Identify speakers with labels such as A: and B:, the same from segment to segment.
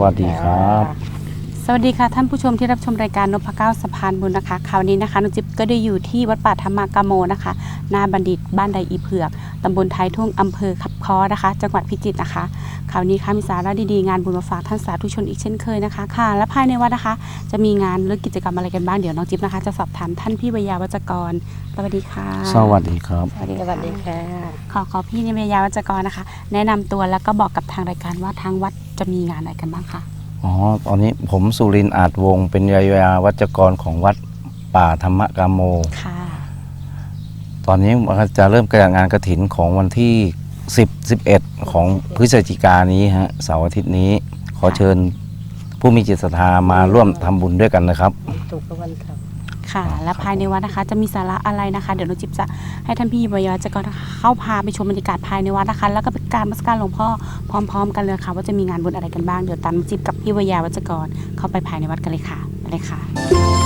A: วัสดีครับ
B: สวัสดีค่ะท่านผู้ชมที่รับชมรายการนพเก้าสะพานบุญนะคะคราวนี้นะคะนุจิบก็ได้อยู่ที่วัดป่าธรรมกามโมนะคะหน้าบัณฑิตบ้านใดอีเผือกตำบลท้ายทุ่งอำเภอขับคอนะคะ จังหวัดพิจิตรนะคะคราวนี้ค่ะมีสาระดีๆงานบุญมาฝากท่านสาธุชนอีกเช่นเคยนะคะค่ะ และภายในวัดนะคะ จะมีงานหรือกิจกรรมอะไรกันบ้างเดี๋ยวน้องจิ๊บนะคะ จะสอบถามท่านพี่วิยาวัจกรสวัสดีค่ะ
A: สวัสดีครับ
B: สวัสดี
C: สวัสดีค่ะ
B: ขอขอพี่นิวยาวัจกรนะคะ แนะนำตัวแล้วก็บอกกับทางรายการว่าทางวัด จะมีงานอะไรกันบ้างคะ
A: อ๋อ ตอนนี้ผมสุรินทร์อาจวงศ์เป็นยายาวัจกรของวัดป่าธรรมกามโม
B: ค่ะ
A: ตอนนี้จะเริ่มกระงานกระถินของวันที่ 10 11 ของพฤศจิกายนนี้ฮะเสาร์อาทิตย์นี้ ขอเชิญผู้มีจิตศรัทธามาร่วมทำบุญด้วยกันนะครับ
C: ถูกกับวันเสาร์
B: ค่ะ และภายในวัดนะคะ จะมีสาระอะไรนะคะ เดี๋ยวนุจิบจะให้ท่านพี่วิยาวัจกรนะคะเข้าพาไปชมบรรยากาศภายในวัดนะคะ แล้วก็เป็นการมัสการหลวงพ่อพร้อม ๆ กันเลยค่ะ ว่าจะมีงานบุญอะไรกันบ้างเดี๋ยวตามนุจิบกับพี่วิยาวัจกรเข้าไปภายในวัดกันเลยค่ะไปเลยค่ะ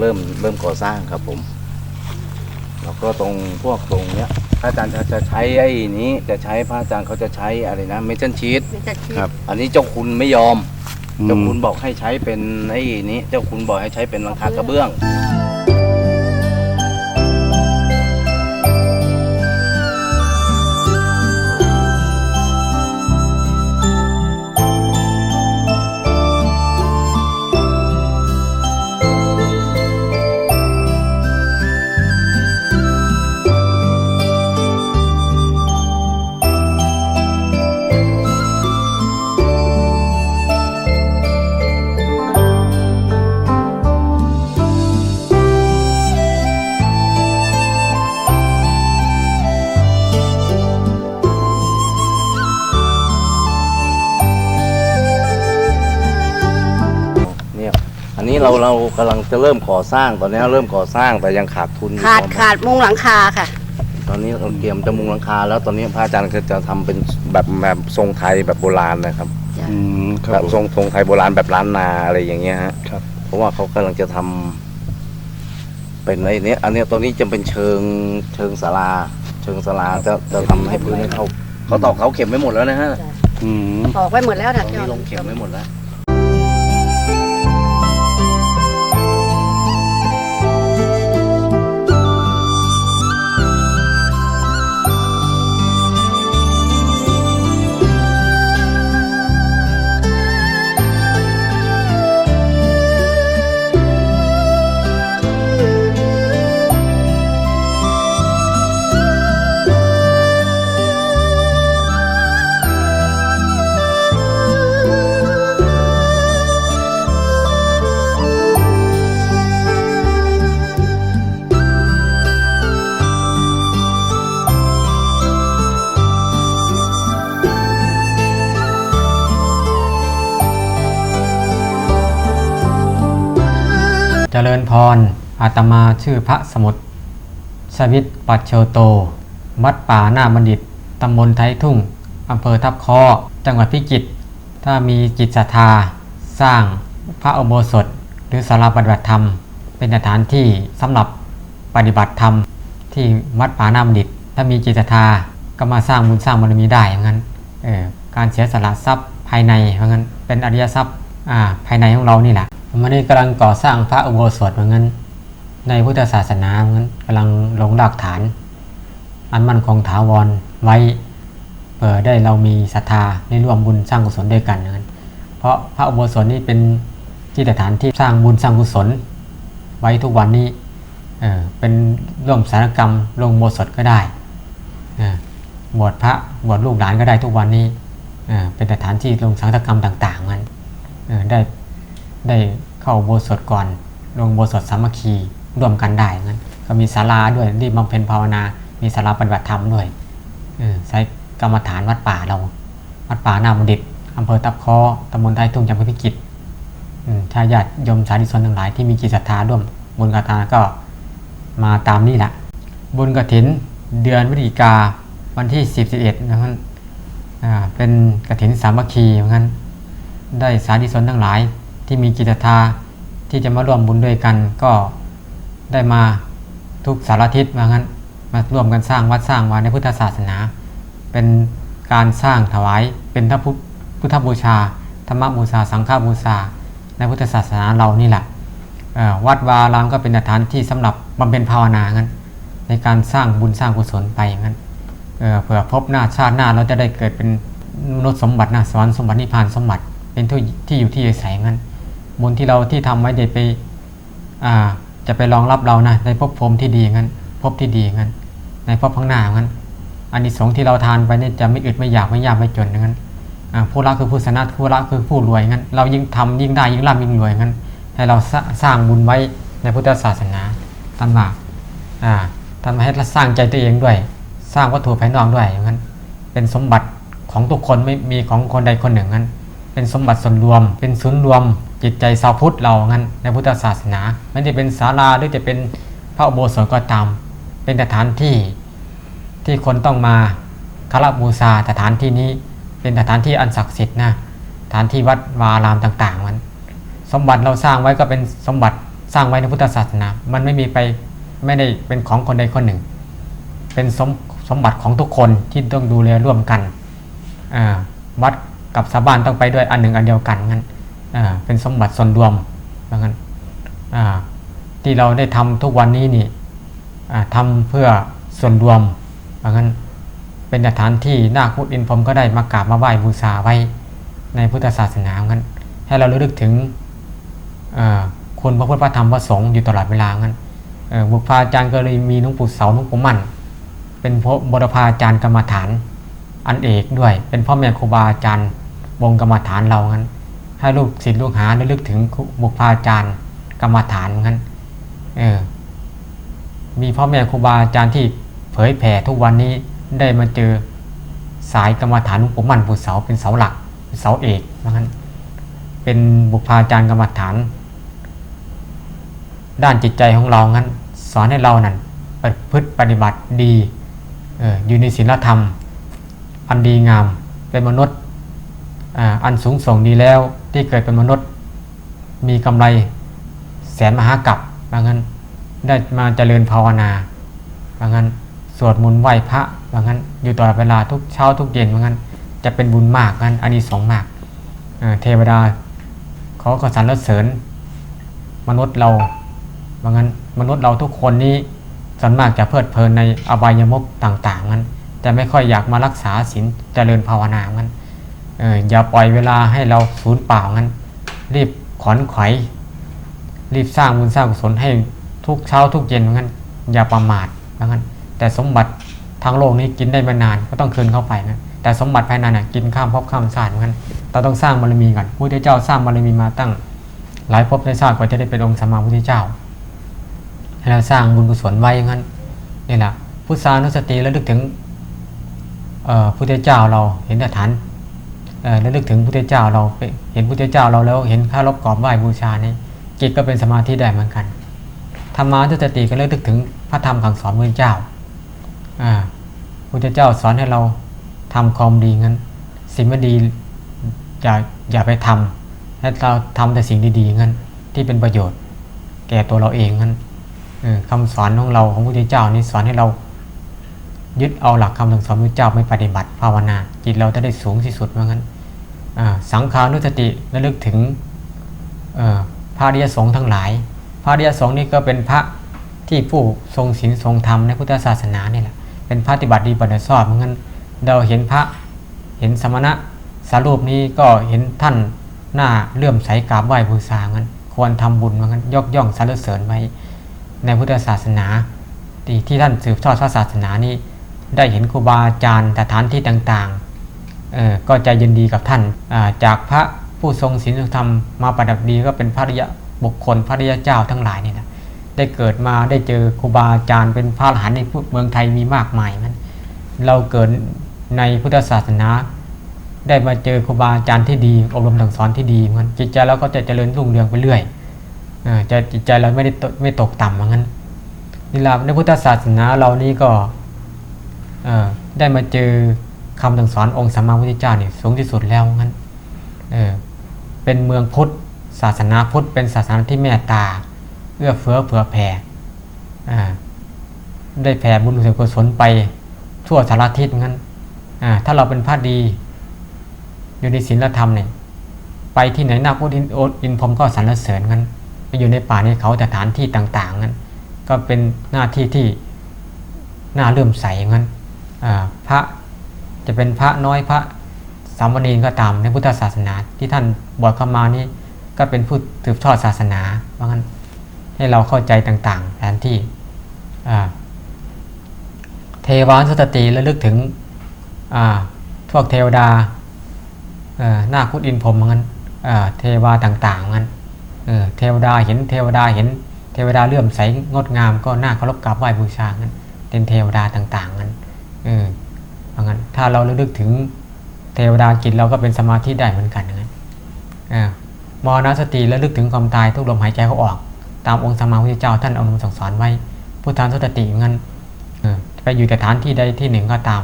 A: เนี่ยจะเริ่มเริ่มก่อสร้างครับผม แล้วก็ตรงพวกตรงเนี้ยพระอาจารย์จะจะใช้ไอ้นี้จะใช้พระอาจารย์เขาจะใช้อะไรนะเมทัลชีต
C: ไม่จะคิด
A: ครับ อันนี้เจ้าคุณไม่ยอม เจ้าคุณบอกให้ใช้เป็นไอ้นี้ เจ้าคุณบอกให้ใช้เป็นหลังคากระเบื้องเเราเรากำลังจะเริ่มก่อสร้างตอนนี้เริ่มก่อสร้างแต่ยังขาดทุนอยู่
C: ขาด
A: ประมณ
C: ขาดมุงหลังคาค่ะ
A: ตอนนี้เราเตรียมจะมุงหลังคา แล้วตอนนี้พระอาจารย์ก็จะทำเป็นแบบแบบทรงไทยแบบโบราณนะครับ
D: อืมค
A: แบ
D: รับบ
A: ทรงทรงไทยโบราณแบบล้านนาอะไรอย่างเงี้ยฮะ
D: ครับ
A: เพราะว่าเขากำลังจะทำเป็นไอ้เนี้ยอันเนี้ยตรงนี้จะเป็นเชิงเชิงศาลา เชิงศาลาจะจะทำให้พื้นให้เขาเขาตอกเขาเข็มไว้หมดแล้วนะฮะ
D: อืม
C: ออกไว้หมดแล้ว
A: ตร
C: นะ
A: ง
C: เจ้า
A: นี้ลงเข็มไว้หมดแล้ว
D: ริญพร อาตมาชื่อพระสมุทรสวิตปัจโชโต วัดป่าหน้าบัณฑิต ตำบลไทยทุ่ง อำเภอทับคอจังหวัดพิจิตร ถ้ามีจิตศรัทธา สร้างพระอุโบสถ หรือศาลาปฏิบัติธรรม เป็นสถานที่สำหรับปฏิบัติธรรม ที่วัดป่าหน้าบัณฑิต ถ้ามีจิตศรัทธา ก็มาสร้างบุญสร้างบารมีได้อย่างนั้นเออการเสียสละทรัพย์ภายในเพราะงั้นเป็นอริยทรัพย์อ่าภายในของเรานี่แหละ มันนี้กำลังก่อสร้างพระอุโบสถเหมือนกันในพุทธศาสนาเหมือนกันกำลังลงรากฐาน อันมั่นคงถาวรไว้เพื่อได้เรามีศรัทธาได้ร่วมบุญสร้างกุศลด้วยกันอย่างนั้นเพราะพระอุโบสถนี่เป็นที่สถานที่สร้างบุญสร้างกุศล ไว้ทุกวันนี้เออเป็นร่วมสารกรรมลงโบสถก็ได้เออบวชพระบวชลูกหลานก็ได้ทุกวันนี้เออเป็นสถานที่ลงสังฆกรรมต่างๆนั้นเออได้ ได้เข้าโบสถก่อน ลงโบสถสามัคคีร่วมกันได้งั้นก็มีศาลาด้วยที่บำเพ็ญภาวนา มีศาลาปฏิบัติธรรมด้วยอใช้กรรมฐานวัดป่าเรา วัดป่านาบัณฑิตอำเภอตับคอตำบลไทยทุ่งจังหวัดพิจิตรชาญาติยมสาธุชนทั้งหลายที่มีจิตศรัทธาร่วมบุญกฐาก็มาตามนี่แหละบุญกฐินเดือนวิจิกาวันที่ 10 11นะครับเป็นกฐินสามัคคีเหมือนกันได้สาธุชนทั้งหลาย ที่มีจิตศรัทธาที่จะมาร่วมบุญด้วยกัน ก็ได้มาทุกสารทิศว่างั้นมาร่วมกันสร้างวัดสร้างวาในพุทธศาสนา เป็นการสร้างถวายเป็นพระพุทธพุทธบูชา ธรรมบูชา สังฆบูชา ในพุทธศาสนาเรานี่แหละวัดวารามก็เป็นสถานที่สำหรับบำเพ็ญภาวนางั้นในการสร้างบุญสร้างกุศลไปงั้นเเผื่อพบหน้าชาติหน้าเราจะได้เกิดเป็นมนุษย์สมบัตินะสวรรค์สมบัตินิพพานสมบัติเป็นที่ที่อยู่ที่อาศัยงั้น บุญที่เราที่ทำไว้เดี๋ยวไปจะไปรองรับเรานะในภพภูมิที่ดีงั้นภพที่ดีงั้น ในภพข้างหน้างั้นอันนี้สงที่เราทานไปเนี่ยจะไม่อึดไม่อยากไม่ยากไม่จนงั้นผู้รักคือผู้ชนะผู้รักคือผู้รวยงั้น เรายิ่งทำยิ่งได้ยิ่งร่ำยิ่งรวยงั้น ให้เราสร้างบุญไว้ในพุทธศาสนาท่านว่าท่านมาให้เราสร้างใจตัวเองด้วย สร้างวัตถุภายนอกด้วยอย่างนั้น เป็นสมบัติของทุกคนไม่มีของคนใดคนหนึ่งงั้น เป็นสมบัติส่วนรวม เป็นศูนย์รวม จิตใจชาวพุทธเรางั้นในพุทธศาสนาม่ได้เป็นศาลาหรือจะเป็นพระอุโบสถก็ตาม เป็นสถานที่ที่คนต้องมาคารบูชาสถานที่นี้เป็นสถานที่อันศักดิ์สิทธิ์นะสถานที่วัดวาอารามต่างๆมัน สมบัติเราสร้างไว้ก็เป็นสมบัติสร้างไว้ในพุทธศาสนา มันไม่มีไปไม่ได้เป็นของคนใดคนหนึ่ง เป็นสมสมบัติของทุกคนที่ต้องดูแลร่วมกันวัดกับชาวบ้านต้องไปด้วยอันหนึ่งอันเดียวกันงั้น เป็นสมบัติส่วนรวมว่างั้นที่เราได้ทำทุกวันนี้นี่อ่าทำเพื่อส่วนรวมเพราะงั้นเป็นสถานที่นาคพุทธอินพรมก็ได้มากราบมาไหว้บูชาไว้ในพุทธศาสนาเพรางั้น ให้เราระลึกถึงคุณพระพุทธพระธรรมพระสงฆ์อยู่ตลอดเวลางั้นเอ่อบุพาจารย์ก็เลยมีหลวงปู่เสาหลวงปู่มั่น เป็นพระบรพาจารย์กรรมฐานอันเอกด้วย เป็นพ่อแม่ครูบาอาจารย์วงกรรมฐานเรางั้น ให้ลูกศิษย์ลูกหาระลึกถึงบุพาจารย์กรรมฐานงั้นเออมีพ่อแม่ครูบาอาจารย์ที่เผยแผ่ทุกวันนี้ได้มาเจอสายกรรมฐานหลวงปู่มั่นปู่เสาเป็นเสาหลักเป็นเสาเอกว่างั้นเป็นบุพาจารย์กรรมฐาน ด้านจิตใจของเรางั้น สอนให้เรานั่นประพฤติปฏิบัติดีเอออยู่ในศีลธรรม อันดีงามเป็นมนุษย์ออันสูงส่งดีแล้ว ที่เกิดเป็นมนุษย์ มีกำไรแสนมหากัปว่างั้นได้มาเจริญภาวนาว่างั้นสวดมนต์ไหว้พระว่างั้นอยู่ตลอดเวลาทุกเช้าทุกเย็นว่างั้นจะเป็นบุญมากงั้นอันนี้สองมากเอ่อเทวดาเขาก็สรรเสริญ มนุษย์เราว่างั้นมนุษย์เราทุกคนนี้ส่วนมากจะเพลิดเพลินในอบายมุขต่าง ๆ งั้นจะไม่ค่อยอยากมารักษาศีลเจริญภาวนางั้น อออย่าปล่อยเวลาให้เราสูญเปล่างั้น รีบขอนไขวรีบสร้างบุญสร้างกุศลให้ทุกเช้าทุกเย็นเหมือนอย่าประมาทเหมือนแต่สมบัติทางโลกนี้กินได้ไม่นานก็ต้องคืนเข้าไปนะแต่สมบัติภายในน่ะกินข้ามภพข้ามชาติเหมือนเราต้องสร้างบารมีก่อนพระพุทธเจ้าสร้างบารมีมาตั้ง หลายภพหลายชาติกว่าจะได้เป็นองค์สมมาพุทธเจ้าให้เราสร้างบุญกุศลไว้งั้นนี่แหละพุทธานุสติแล้วลึกถึงพุทธเจ้าเราเห็นสถาน เอ่อแล้วลึกถึงพุทธเจ้าเราไปเห็นพุทธเจ้าเราแล้วเห็นข้ารบกรอบไหวบูชานี่จิตก็เป็นสมาธิได้เหมือนกันธรรมานุสติก็เรื่องถึงพระธรรมคำสอนพระเจ้าอ่าพระเจ้าสอนให้เราทำความดีงั้น สิ่งไม่ดีอย่าอย่าไปทำให้เราทำแต่สิ่งดีๆงั้น ที่เป็นประโยชน์ แก่ตัวเราเองงั้นเออคำสอนของเราของพระเจ้านี่สอนให้เรา ยึดเอาหลักคำสั่งสอนพระเจ้าไม่ปฏิบัติภาวนา จิตเราจะได้สูงที่สุดว่างั้นสังขานุสติระลึกถึงพระอริยสงฆ์ทั้งหลาย พระอริยสงฆ์นี่ก็เป็นพระที่ผู้ทรงศีลทรงธรรมในพุทธศาสนานี่แหละเป็นพระปฏิบัติดีปฏิบัติชอบเหมือนกันเราเห็นพระเห็นสมณะสารูปนี้ก็เห็นท่านหน้าเลื่อมใสกราบไหว้บูชางั้นควรทำบุญเหมือนกันยกย่องสรรเสริญไว้ในพุทธศาสนาที่ที่ท่านสืบทอดพระศาสนานี้ ได้เห็นครูบาอาจารย์สถานที่ต่างๆ ก็ใจยินดีกับท่านาจากพระผู้ทรงศีลธรรมมาประดับดีก็เป็นพระริยะบุคคลพระริยเจ้าทั้งหลายนี่นะได้เกิดมาได้เจอครูบาอาจารย์เป็นพระอรหันต์ในเมืองไทยมีมากมายนั้นเราเกิดในพุทธศาสนา ได้มาเจอครูบาอาจารย์ที่ดีอบรมสั่งสอนที่ดีมันจิตใจเราก็จะเจริญรุ่งเรืองไปเรื่อยจะจิตใจเราไม่ได้ไม่ตกต่ำเหมือนกันนี่แหละในพุทธศาสนาเรานี่ก็ ได้มาเจอคำสั่งสอนองค์สัมมาสัมพุทธเจ้าเนี่ยสูงที่สุดแล้วงั้นเออเป็นเมืองพุทธศาสนาพุทธเป็นศาสนาที่เมตตา เอื้อเฟื้อเผื่อแผ่อ่าได้แผ่บุญกุศลไปทั่วสารทิศงั้นอ่าถ้าเราเป็นพระดี อยู่ในศีลธรรมเนี่ยไปที่ไหนหน้าพุทธอินโอินพรมก็สรรเสริญงั้นอยู่ในป่าในเขาสถานที่ต่าง ๆ งั้น ก็เป็นหน้าที่ที่น่าเลื่อมใส่งั้น พระจะเป็นพระน้อยพระสามเณรก็ตามในพุทธศาสนา ที่ท่านบวชเข้ามานี่ก็เป็นผู้สืบทอดศาสนาเพราะงั้นให้เราเข้าใจต่างๆแทนที่เทวานุสติระลึกถึงพวกเทวดาหน้าคุดอินพรหมงั้นอ่าเทวาต่างๆงั้นเออเทวดาเห็นเทวดาเห็น เทวดาเลื่อมใสงดงามก็น่าเคารพกราบไหว้บูชางั้นเป็นเทวดาต่างๆนั้น เออเพราะงั้นถ้าเราระลึกถึงเทวดาจิตเราก็เป็นสมาธิได้เหมือนกันนั้นเออมรณสติระลึกถึงความตายทุกลมหายใจเขาออก ตามองค์สมมาพุทธเจ้าท่านอานำสั่งสอนไว้พุทธานสติงั้นเออไปอยู่แต่ฐานที่ใดที่หนึ่งก็ตาม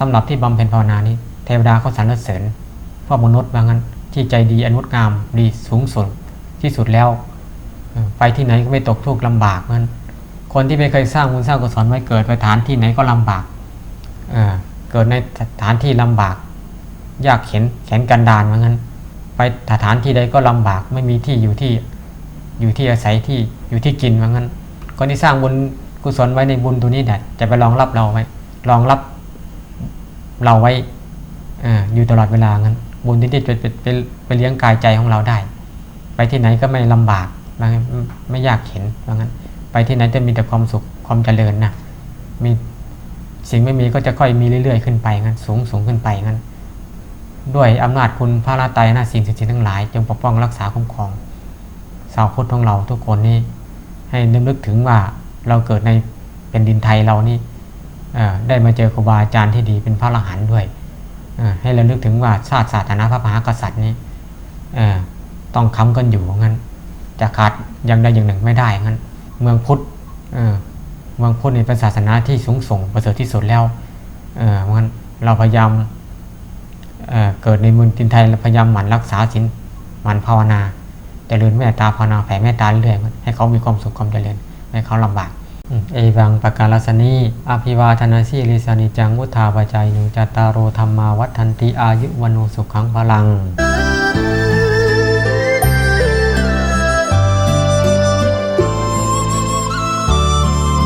D: สำหรับที่บำเพ็ญภาวนานี้ เทวดาเขาสรรเสริญพวกมนุษย์ว่างั้นที่ใจดีอนงดงามดีสูงสุดที่สุดแล้ว ไปที่ไหนก็ไม่ตกทุกข์ลำบากงั้นคนที่ไม่เคยสร้างบุญสร้างกุศลไว้เกิดไปฐานที่ไหนก็ลำบาก เกิดในฐานที่ลำบาก ยากเข็นแขนกันดานเหมือนกันไปสถานที่ใดก็ลำบากไม่มีที่อยู่ที่อยู่ที่อาศัยที่อยู่ที่กินเหมือนกันคนที่สร้างบุญกุศลไว้ในบุญตัวนี้เนี่ยจะไปรองรับเราไว้รองรับเราไว้อออยู่ตลอดเวลางั้น บุญที่จะไปไปไปไปเลี้ยงกายใจของเราได้ ไปที่ไหนก็ไม่ลำบากไม่ไม่ยากเข็นว่างั้น ไปที่ไหนจะมีแต่ความสุขความเจริญนะมี สิ่งไม่มีก็จะค่อยมีเรื่อยๆขึ้นไปงั้นสูงสูงขึ้นไปงั้น ด้วยอำนาจคุณพระราตรัยนะสิ่งศักดิ์สิทธิ์ทั้งหลาย จงปกป้องรักษาคุ้มครองสาวพุทธของเราทุกคนนี่ให้นึกนึกถึงว่าเราเกิดในเป็นดินไทยเรานี่ได้มาเจอครูบาอาจารย์ที่ดีเป็นพระอรหันต์ด้วยให้เรานึกถึงว่าชาติศาสนาพระมหากษัตริย์นี่ต้องค้ำกันอยู่งั้นจะขาดอย่างใดอย่างหนึ่งไม่ได้งั้น เมืองพุทธ เออเมืองพุทธนี่เป็นศาสนาที่สูงส่งประเสริฐที่สุดแล้วเออเพราะงั้นเราพยายามเเกิดในเมืองทินไทยเราพยายามหมั่นรักษาศีลหมั่นภาวนาเจริญเมตตาภาวนาแผ่เมตตาเรื่อยให้เขามีความสุขความเจริญไม่ให้เขาลำบากเอวังปการสนีอภิวาทนาสีลิสานิจังวุธาปจายโนจตตารโอธรรมาวัฏทันติอายุวโนสุขังพลัง